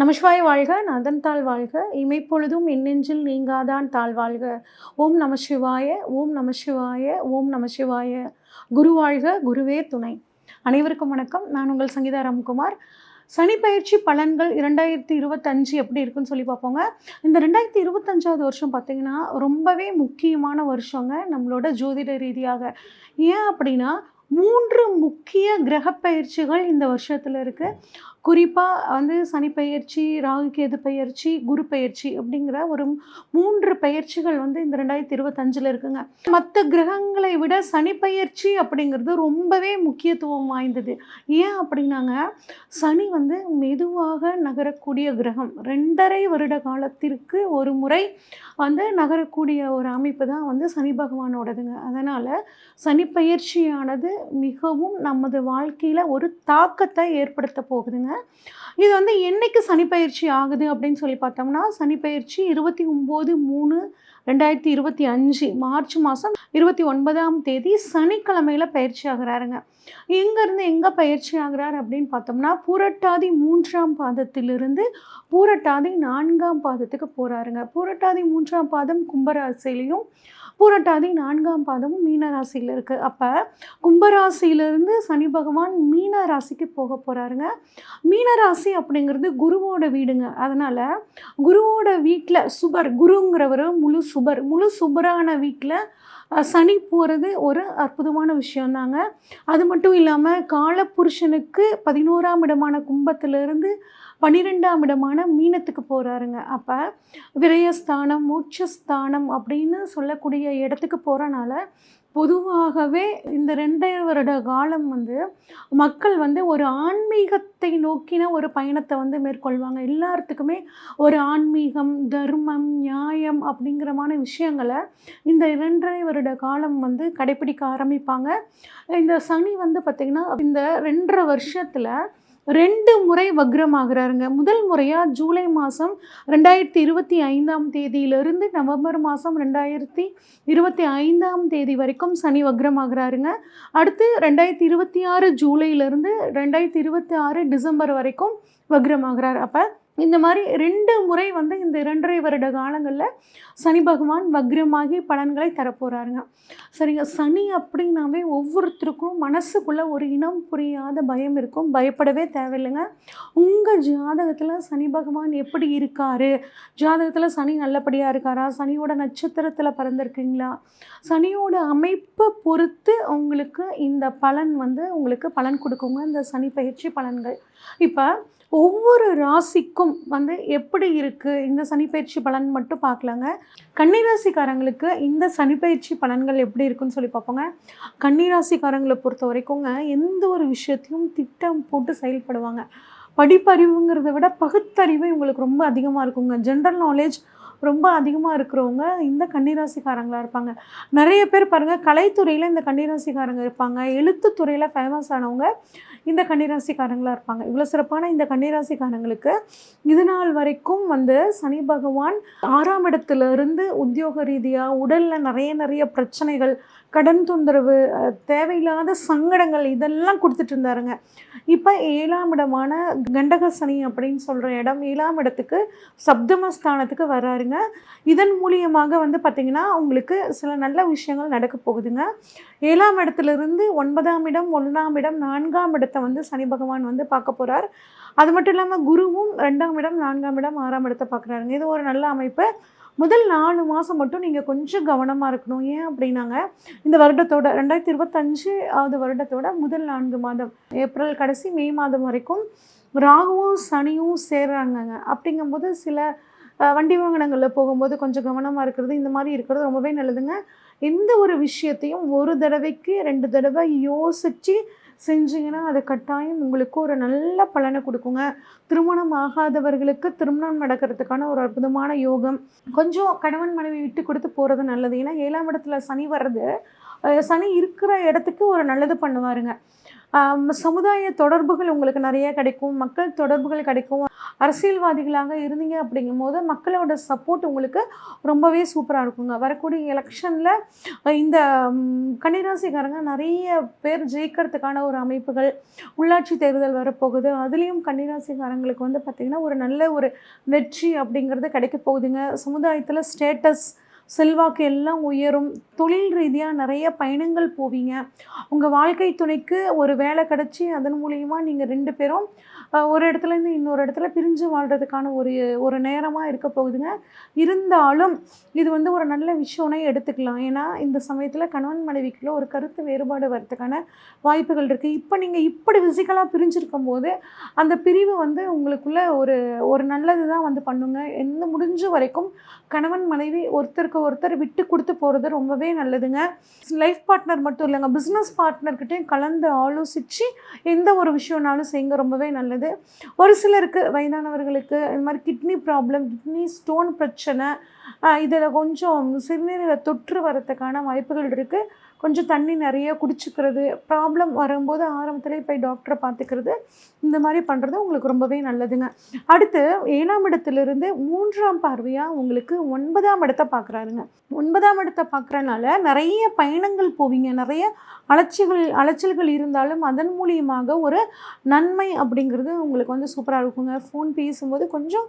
நமசிவாய் வாழ்க நதன் தாழ் வாழ்க. இமைப்பொழுதும் எண்ணெஞ்சில் நீங்காதான் தாழ் வாழ்க. ஓம் நமசிவாய ஓம் நமசிவாய ஓம் நமசிவாய. குரு வாழ்க குருவே துணை. அனைவருக்கும் வணக்கம். நான் உங்கள் சங்கீதா ராம்குமார். சனி பயிற்சி பலன்கள் இரண்டாயிரத்தி இருபத்தஞ்சு எப்படி இருக்குன்னு சொல்லி பார்ப்போங்க. இந்த ரெண்டாயிரத்தி இருபத்தஞ்சாவது வருஷம் பார்த்திங்கன்னா ரொம்பவே முக்கியமான வருஷங்க நம்மளோட ஜோதிட ரீதியாக. ஏன் அப்படின்னா மூன்று முக்கிய கிரக பயிற்சிகள் இந்த வருஷத்தில் இருக்குது குறிப்பாக வந்து சனி பயிற்சி ராகு கேது பயிற்சி குரு பயிற்சி அப்படிங்கிற ஒரு மூன்று பயிற்சிகள் வந்து இந்த ரெண்டாயிரத்தி இருபத்தஞ்சில் இருக்குங்க. மற்ற கிரகங்களை விட சனி பயிற்சி அப்படிங்கிறது ரொம்பவே முக்கியத்துவம் வாய்ந்தது. ஏன் அப்படின்னாங்க? சனி வந்து மெதுவாக நகரக்கூடிய கிரகம். ரெண்டரை வருட காலத்திற்கு ஒரு முறை வந்து நகரக்கூடிய ஒரு அமைப்பு தான் வந்து சனி பகவானோடதுங்க. அதனால் சனி பயிற்சியானது மிகவும் நமது வாழ்க்கையில் ஒரு தாக்கத்தை ஏற்படுத்த போகுதுங்க. இது வந்து என்னைக்கு சனிப்பயிற்சி ஆகுது அப்படின்னு சொல்லி பார்த்தோம்னா சனிப்பயிற்சி இருபத்தி ஒம்பது மூணு ரெண்டாயிரத்தி இருபத்தி அஞ்சு மார்ச் மாதம் இருபத்தி ஒன்பதாம் தேதி சனிக்கிழமையில் பயிற்சி ஆகிறாருங்க. எங்கேருந்து எங்கே பயிற்சி ஆகிறார் அப்படின்னு பார்த்தோம்னா பூரட்டாதி மூன்றாம் பாதத்திலிருந்து பூரட்டாதி நான்காம் பாதத்துக்கு போகிறாருங்க பூரட்டாதி மூன்றாம் பாதம் கும்பராசிலையும் பூரட்டாதி நான்காம் பாதமும் மீன ராசியில் இருக்குது அப்போ கும்பராசியிலிருந்து சனி பகவான் மீன ராசிக்கு போக போகிறாருங்க மீன ராசி அப்படிங்கிறது குருவோட வீடுங்க. அதனால் குருவோட வீட்டில் சுபர் குருங்கிறவர் முழு சுபர். முழு சுபரான வீட்டில் சனி போகிறது ஒரு அற்புதமான விஷயந்தாங்க அது மட்டும் இல்லாமல் காலப்புருஷனுக்கு பதினோராம் இடமான கும்பத்திலிருந்து பன்னிரெண்டாம் இடமான மீனத்துக்கு போகிறாருங்க அப்போ விரயஸ்தானம் மோட்சஸ்தானம் அப்படின்னு சொல்லக்கூடிய இடத்துக்கு போகிறனால பொதுவாகவே இந்த ரெண்டரை வருட காலம் வந்து மக்கள் வந்து ஒரு ஆன்மீகத்தை நோக்கின ஒரு பயணத்தை வந்து மேற்கொள்வாங்க. எல்லாத்துக்குமே ஒரு ஆன்மீகம் தர்மம் நியாயம் அப்படிங்கிறமான விஷயங்களை இந்த இரண்டரை வருட காலம் வந்து கடைப்பிடிக்க ஆரம்பிப்பாங்க. இந்த சனி வந்து பார்த்திங்கன்னா இந்த ரெண்டரை வருஷத்தில் ரெண்டு முறை வக்ரமாகிறாருங்க. முதல் முறையாக ஜூலை மாதம் ரெண்டாயிரத்தி இருபத்தி ஐந்தாம் தேதியிலிருந்து நவம்பர் மாதம் ரெண்டாயிரத்தி இருபத்தி ஐந்தாம் தேதி வரைக்கும் சனி வக்ரமாகிறாருங்க. அடுத்து ரெண்டாயிரத்தி இருபத்தி ஆறு ஜூலையிலேருந்து ரெண்டாயிரத்தி இருபத்தி ஆறு டிசம்பர் வரைக்கும் வக்ரமாகிறார். அப்போ இந்த மாதிரி ரெண்டு முறை வந்து இந்த இரண்டரை வருட காலங்களில் சனி பகவான் வக்ரமாகி பலன்களை தரப்போகிறாருங்க சரிங்க சனி அப்படின்னாவே ஒவ்வொருத்தருக்கும் மனசுக்குள்ளே ஒரு இனம் புரியாத பயம் இருக்கும். பயப்படவே தேவையில்லைங்க. உங்கள் ஜாதகத்தில் சனி பகவான் எப்படி இருக்கார்? ஜாதகத்தில் சனி நல்லபடியாக இருக்காரா? சனியோட நட்சத்திரத்தில் பிறந்திருக்கீங்களா? சனியோட அமைப்பை பொறுத்து உங்களுக்கு இந்த பலன் வந்து உங்களுக்கு பலன் கொடுக்குங்க. இந்த சனி பயிற்சி பலன்கள். இப்போ ஒவ்வொரு ராசிக்கும் வந்து எப்படி இருக்குது இந்த சனிப்பயிற்சி பலன் மட்டும் பார்க்கலாங்க. கன்னிராசிக்காரங்களுக்கு இந்த சனிப்பயிற்சி பலன்கள் எப்படி இருக்குன்னு சொல்லி பார்ப்போங்க. கன்னிராசிக்காரங்களை பொறுத்த வரைக்குங்க எந்த ஒரு விஷயத்தையும் திட்டம் போட்டு செயல்படுவாங்க. படிப்பறிவுங்கிறத விட பகுத்தறிவு இவங்களுக்கு ரொம்ப அதிகமாக இருக்குங்க. ஜென்ரல் நாலேஜ் ரொம்ப அதிகமாக இருக்கிறவங்க இந்த கன்னிராசிக்காரங்களாக இருப்பாங்க. நிறைய பேர் பாருங்கள் கலைத்துறையில் இந்த கன்னிராசிக்காரங்க இருப்பாங்க. எழுத்துத்துறையில் ஃபேமஸ் ஆனவங்க இந்த கன்னிராசிக்காரங்களாக இருப்பாங்க. இவ்வளோ சிறப்பான இந்த கன்னிராசிக்காரங்களுக்கு இது நாள் வரைக்கும் வந்து சனி பகவான் ஆறாம் இடத்துல இருந்து உத்தியோக ரீதியாக உடலில் நிறைய நிறைய பிரச்சனைகள் கடன் தொந்தரவு தேவையில்லாத சங்கடங்கள் இதெல்லாம் கொடுத்துட்டு இருந்தாருங்க. இப்போ ஏழாம் இடமான கண்டக சனி அப்படின்னு சொல்கிற இடம் ஏழாம் இடத்துக்கு சப்தமஸ்தானத்துக்கு வராருங்க. இதன் மூலியமாக வந்து பார்த்திங்கன்னா உங்களுக்கு சில நல்ல விஷயங்கள் நடக்க போகுதுங்க. ஏழாம் இடத்துலேருந்து ஒன்பதாம் இடம் ஒன்றாம் இடம் நான்காம் இடத்தை வந்து சனி பகவான் வந்து பார்க்க போகிறார் அது மட்டும் இல்லாமல் குருவும் ரெண்டாம் இடம் நான்காம் இடம் ஆறாம் இடத்தை பார்க்குறாருங்க. இது ஒரு நல்ல அமைப்பு. முதல் நாலு மாதம் மட்டும் நீங்கள் கொஞ்சம் கவனமாக இருக்கணும். ஏன் அப்படின்னாங்க இந்த வருடத்தோட ரெண்டாயிரத்தி இருபத்தஞ்சு ஆவது வருடத்தோட முதல் நான்கு மாதம் ஏப்ரல் கடைசி மே மாதம் வரைக்கும் ராகுவும் சனியும் சேர்றாங்கங்க. அப்படிங்கும்போது சில வண்டி வாகனங்களில் போகும்போது கொஞ்சம் கவனமாக இருக்கிறது இந்த மாதிரி இருக்கிறது ரொம்பவே நல்லதுங்க. எந்த ஒரு விஷயத்தையும் ஒரு தடவைக்கு ரெண்டு தடவை யோசித்து செஞ்சீங்கன்னா அது கட்டாயம் உங்களுக்கு ஒரு நல்ல பலனை கொடுக்குங்க. திருமணம் ஆகாதவர்களுக்கு திருமணம் நடக்கிறதுக்கான ஒரு அற்புதமான யோகம். கொஞ்சம் கணவன் மனைவி விட்டு கொடுத்து போகிறது நல்லது. ஏன்னா ஏழாம் இடத்துல சனி வர்றது சனி இருக்கிற இடத்துக்கு ஒரு நல்லது பண்ணுவாருங்க. சமுதாய தொடர்புகள் உங்களுக்கு நிறைய கிடைக்கும். மக்கள் தொடர்புகள் கிடைக்கும். அரசியல்வாதிகளாக இருந்தீங்க அப்படிங்கும்போது மக்களோட சப்போர்ட் உங்களுக்கு ரொம்பவே சூப்பராக இருக்குங்க. வரக்கூடிய எலெக்ஷனில் இந்த கன்னிராசிக்காரங்க நிறைய பேர் ஜெயிக்கிறதுக்கான ஒரு அமைப்புகள் உள்ளாட்சி தேர்தல் வரப்போகுது. அதுலேயும் கன்னிராசிக்காரங்களுக்கு வந்து பார்த்திங்கன்னா ஒரு நல்ல ஒரு வெற்றி அப்படிங்கிறது கிடைக்க போகுதுங்க. சமுதாயத்தில் ஸ்டேட்டஸ் செல்வாக்கு எல்லாம் உயரும். தொழில் ரீதியாக நிறைய பயணங்கள் போவீங்க. உங்கள் வாழ்க்கை துணைக்கு ஒரு வேலை கிடச்சி அதன் மூலியமாக நீங்கள் ரெண்டு பேரும் ஒரு இடத்துலேருந்து இன்னொரு இடத்துல பிரிஞ்சு வாழ்கிறதுக்கான ஒரு ஒரு நேரமாக இருக்க போகுதுங்க. இருந்தாலும் இது வந்து ஒரு நல்ல விஷயம்னே எடுத்துக்கலாம். ஏன்னா இந்த சமயத்தில் கணவன் மனைவிக்குள்ள ஒரு கருத்து வேறுபாடு வரதுக்கான வாய்ப்புகள் இருக்குது இப்போ நீங்கள் இப்படி ஃபிசிக்கலாக பிரிஞ்சிருக்கும் போது அந்த பிரிவு வந்து உங்களுக்குள்ள ஒரு ஒரு நல்லது தான் வந்து பண்ணுங்க. எந்த முடிஞ்ச வரைக்கும் கணவன் மனைவி ஒருத்தருக்கு ஒருத்தர் விட்டு கொடுத்து போகிறது ரொம்பவே நல்லதுங்க. லைஃப் பார்ட்னர் மட்டும் இல்லைங்க பிஸ்னஸ் பார்ட்னர்கிட்டையும் கலந்து ஆலோசித்து எந்த ஒரு விஷயம்னாலும் செய்யுங்க ரொம்பவே நல்லது. ஒரு சிலருக்கு வயதானவர்களுக்கு இந்த மாதிரி கிட்னி ப்ராப்ளம் கிட்னி ஸ்டோன் பிரச்சனை இதில் கொஞ்சம் சிறுநீரக தொற்று வரத்துக்கான வாய்ப்புகள் இருக்குது கொஞ்சம் தண்ணி நிறைய குடிச்சிக்கிறது ப்ராப்ளம் வரும்போது ஆரம்பத்திலே போய் டாக்டரை பார்த்துக்கிறது இந்த மாதிரி பண்ணுறது உங்களுக்கு ரொம்பவே நல்லதுங்க. அடுத்து ஏழாம் இடத்துலேருந்து மூன்றாம் பார்வையாக உங்களுக்கு ஒன்பதாம் இடத்தை பார்க்குறாருங்க. ஒன்பதாம் இடத்தை பார்க்குறனால நிறைய பயணங்கள் போவீங்க. நிறைய அலைச்சல்கள் அலைச்சல்கள் இருந்தாலும் அதன் மூலியமாக ஒரு நன்மை அப்படிங்கிறது உங்களுக்கு வந்து சூப்பராக இருக்குங்க. ஃபோன் பேசும்போது கொஞ்சம்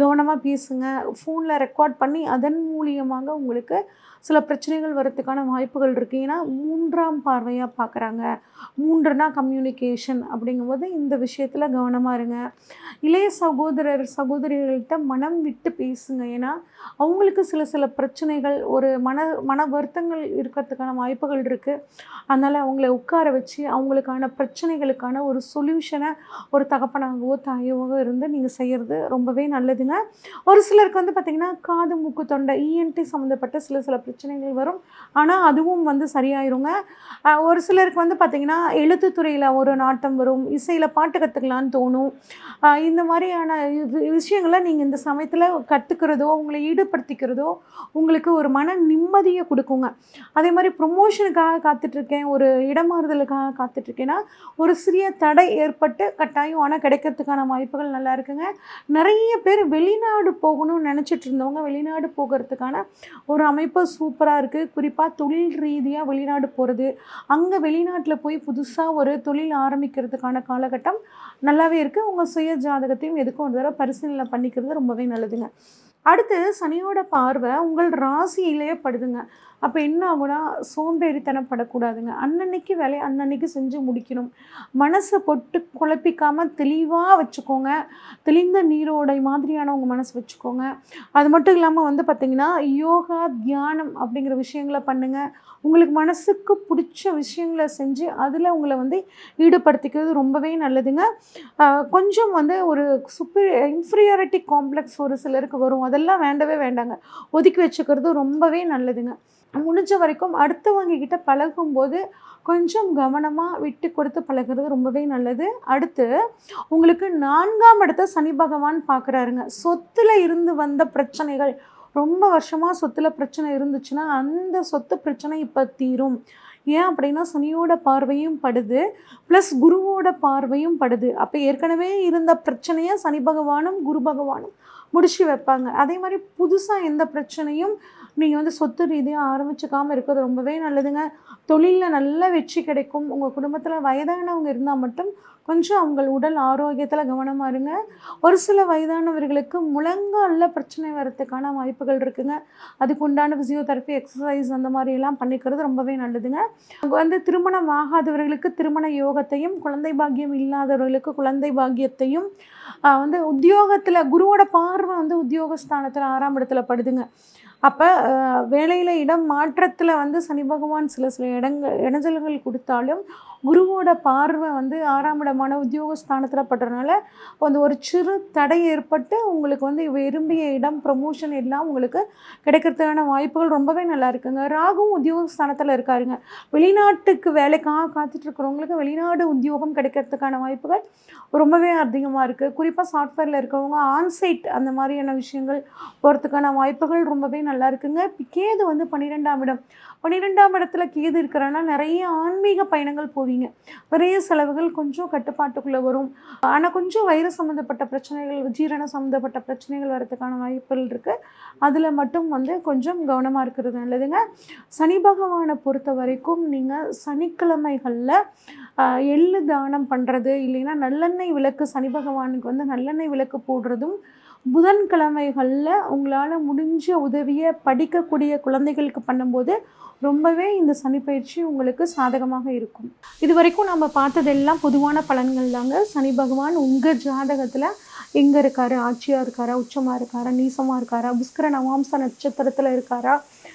கவனமாக பேசுங்க. ஃபோனில் ரெக்கார்ட் பண்ணி அதன் மூலியமாக உங்களுக்கு சில பிரச்சனைகள் வரத்துக்கான வாய்ப்புகள் இருக்குது ஏன்னா மூன்றாம் பார்வையாக பார்க்குறாங்க மூன்றுனா கம்யூனிகேஷன் அப்படிங்கும்போது இந்த விஷயத்தில் கவனமாக இருங்க. இளைய சகோதரர் சகோதரிகள்கிட்ட மனம் விட்டு பேசுங்க. ஏன்னா அவங்களுக்கு சில சில பிரச்சனைகள் ஒரு மன மன வருத்தங்கள் இருக்கிறதுக்கான வாய்ப்புகள் இருக்குது அதனால் அவங்கள உட்கார வச்சு அவங்களுக்கான பிரச்சனைகளுக்கான ஒரு சொல்யூஷனை ஒரு தகப்பனாகவோ தாயவோ இருந்து நீங்கள் செய்கிறது ரொம்பவே நல்லதுங்க. ஒரு சிலருக்கு வந்து பார்த்திங்கன்னா காது மூக்கு தொண்டை இஎன்டி சம்மந்தப்பட்ட சில சில பிரச்சனைகள் வரும். ஆனால் அதுவும் வந்து சரியாயிருங்க. ஒரு சிலருக்கு வந்து பார்த்திங்கன்னா எழுத்துத்துறையில் ஒரு நாட்டம் வரும். இசையில் பாட்டு கற்றுக்கலான்னு தோணும். இந்த மாதிரியான இது விஷயங்களை நீங்கள் இந்த சமயத்தில் கற்றுக்கிறதோ உங்களை ஈடுபடுத்திக்கிறதோ உங்களுக்கு ஒரு மன நிம்மதியை கொடுக்குங்க. அதே மாதிரி ப்ரொமோஷனுக்காக காத்துட்ருக்கேன் ஒரு இடமாறுதலுக்காக காத்துட்ருக்கேன்னா ஒரு சிறிய தடை ஏற்பட்டு கட்டாயம் ஆனால் கிடைக்கிறதுக்கான வாய்ப்புகள் நல்லா இருக்குங்க. நிறைய பேர் வெளிநாடு போகணும்னு நினச்சிட்டு இருந்தவங்க வெளிநாடு போகிறதுக்கான ஒரு அமைப்பு சூப்பராக இருக்குது குறிப்பாக தொழில் ரீதியாக வெளிநாடு போகிறது அங்கே வெளிநாட்டில் போய் புதுசாக ஒரு தொழில் ஆரம்பிக்கிறதுக்கான காலகட்டம் நல்லாவே இருக்குது உங்கள் சுய ஜாதகத்தையும் எதுக்கும் ஒரு தடவை பரிசீலனை பண்ணிக்கிறது ரொம்பவே நல்லதுங்க. அடுத்து சனியோட பார்வை உங்கள் ராசியிலேயே படுதுங்க. அப்போ என்ன ஆகுனா சோம்பேறித்தனம் படக்கூடாதுங்க அன்னன்னைக்கு வேலையை அன்னன்னைக்கு செஞ்சு முடிக்கணும். மனசை பொட்டு குழப்பிக்காமல் தெளிவாக வச்சுக்கோங்க. தெளிந்த நீரோடை மாதிரியான உங்கள் மனசு வச்சுக்கோங்க. அது மட்டும் இல்லாமல் வந்து பார்த்திங்கன்னா யோகா தியானம் அப்படிங்கிற விஷயங்களை பண்ணுங்கள் உங்களுக்கு மனசுக்கு பிடிச்ச விஷயங்களை செஞ்சு அதில் உங்களை வந்து ஈடுபடுத்திக்கிறது ரொம்பவே நல்லதுங்க. கொஞ்சம் வந்து ஒரு சுப்பீரி இன்ஃபீரியாரிட்டி காம்ப்ளெக்ஸ் ஒரு சிலருக்கு வரும். அதெல்லாம் வேண்டவே வேண்டாங்க. ஒதுக்கி வச்சுக்கிறது ரொம்பவே நல்லதுங்க. முடிஞ்ச வரைக்கும் அடுத்தவங்க கிட்ட பழகும்போது கொஞ்சம் கவனமாக விட்டு கொடுத்து பழகுறது ரொம்பவே நல்லது. அடுத்து உங்களுக்கு நான்காம் இடத்த சனி பகவான் பார்க்குறாருங்க சொத்தில் இருந்து வந்த பிரச்சனைகள் ரொம்ப வருஷமாக சொத்தில் பிரச்சனை இருந்துச்சுன்னா அந்த சொத்து பிரச்சனை இப்போ தீரும். ஏன் அப்படின்னா சனியோட பார்வையும் படுது ப்ளஸ் குருவோட பார்வையும் படுது. அப்போ ஏற்கனவே இருந்த பிரச்சனையை சனி பகவானும் குரு பகவானும் முடிச்சு வைப்பாங்க. அதே மாதிரி புதுசாக எந்த பிரச்சனையும் நீங்கள் வந்து சொத்து ரீதியாக ஆரம்பிச்சுக்காமல் இருக்கிறது ரொம்பவே நல்லதுங்க. தொழிலில் நல்ல வெற்றி கிடைக்கும். உங்கள் குடும்பத்தில் வயதானவங்க இருந்தால் மட்டும் கொஞ்சம் அவங்க உடல் ஆரோக்கியத்தில் கவனமாக இருங்க. ஒரு சில வயதானவர்களுக்கு முழங்காலில் பிரச்சனை வரத்துக்கான வாய்ப்புகள் இருக்குங்க. அதுக்கு உண்டான ஃபிசியோதெரப்பி எக்ஸசைஸ் அந்த மாதிரி எல்லாம் பண்ணிக்கிறது ரொம்பவே நல்லதுங்க. வந்து திருமணம் ஆகாதவர்களுக்கு திருமண யோகத்தையும் குழந்தை பாக்கியம் இல்லாதவர்களுக்கு குழந்தை பாக்கியத்தையும் வந்து உத்தியோகத்தில் குருவோட பார்வை வந்து உத்தியோகஸ்தானத்தில் ஆறாம் இடத்துல படுதுங்க. அப்போ வேலையில் இடம் மாற்றத்தில் வந்து சனி பகவான் சில சில இடங்கள் இடைஞ்சல்கள் கொடுத்தாலும் குருவோட பார்வை வந்து ஆறாம் இடமான உத்தியோகஸ்தானத்தில் படுறதுனால அந்த ஒரு சிறு தடை ஏற்பட்டு உங்களுக்கு வந்து விரும்பிய இடம் ப்ரமோஷன் எல்லாம் உங்களுக்கு கிடைக்கிறதுக்கான வாய்ப்புகள் ரொம்பவே நல்லா இருக்குங்க. ராகும் உத்தியோகஸ்தானத்தில் இருக்காருங்க. வெளிநாட்டுக்கு வேலைக்காக காத்துட்ருக்கிறவங்களுக்கு வெளிநாடு உத்தியோகம் கிடைக்கிறதுக்கான வாய்ப்புகள் ரொம்பவே அதிகமாக இருக்குது குறிப்பாக சாஃப்ட்வேரில் இருக்கிறவங்க ஆன்சைட் அந்த மாதிரியான விஷயங்கள் போகிறதுக்கான வாய்ப்புகள் ரொம்பவே நல்லா இருக்குங்க கேது வந்து பன்னிரெண்டாம் இடம். பன்னிரெண்டாம் இடத்துல கேது இருக்கிறனால நிறைய ஆன்மீக பயணங்கள் போவீங்க. நிறைய செலவுகள் கொஞ்சம் கட்டுப்பாட்டுக்குள்ளே வரும். ஆனால் கொஞ்சம் வயிறு சம்மந்தப்பட்ட பிரச்சனைகள் ஜீரண சம்மந்தப்பட்ட பிரச்சனைகள் வரதுக்கான வாய்ப்புகள் இருக்குது அதில் மட்டும் வந்து கொஞ்சம் கவனமாக இருக்கிறது நல்லதுங்க. சனி பகவானை பொறுத்த வரைக்கும் நீங்கள் சனிக்கிழமைகளில் எள்ளு தானம் பண்ணுறது இல்லைன்னா நல்லெண்ணெய் விளக்கு சனி பகவானுக்கு வந்து நல்லெண்ணெய் விளக்கு போடுறதும் புதன்கிழமைகளில் உங்களால் முடிஞ்ச உதவியை படிக்கக்கூடிய குழந்தைகளுக்கு பண்ணும்போது ரொம்பவே இந்த சனி பயிற்சி உங்களுக்கு சாதகமாக இருக்கும். இது வரைக்கும் நம்ம பார்த்ததெல்லாம் பொதுவான பலன்கள் தாங்க. சனி பகவான் உங்கள் ஜாதகத்தில் எங்கே இருக்காரு? ஆட்சியாக இருக்காரா? உச்சமாக இருக்காரா? நீசமாக இருக்காரா? புஷ்கர நவாம்ச நட்சத்திரத்தில் இருக்காரா?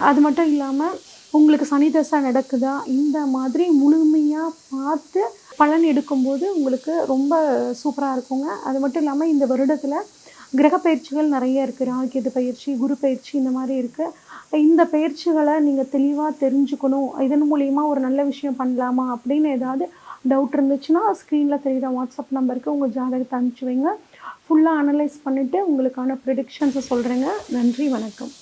அது மட்டும் இல்லாமல் உங்களுக்கு சனி தசை நடக்குதா? இந்த மாதிரி முழுமையாக பார்த்து பலன் எடுக்கும்போது உங்களுக்கு ரொம்ப சூப்பராக இருக்குங்க. அது மட்டும் இல்லாமல் இந்த வருடத்தில் கிரக பயிற்சிகள் நிறைய இருக்குது ராகுகேது பயிற்சி குரு பயிற்சி இந்த மாதிரி இருக்குது இந்த பயிற்சிகளை நீங்கள் தெளிவாக தெரிஞ்சுக்கணும். இதன் மூலயமா ஒரு நல்ல விஷயம் பண்ணலாமா அப்படின்னு ஏதாவது டவுட் இருந்துச்சுன்னா ஸ்க்ரீனில் தெரியுற வாட்ஸ்அப் நம்பருக்கு உங்கள் ஜாதகத்தை அனுப்பிச்சி வைங்க. ஃபுல்லாக அனலைஸ் பண்ணிவிட்டு உங்களுக்கான ப்ரிடிக்ஷன்ஸை சொல்கிறேங்க நன்றி வணக்கம்.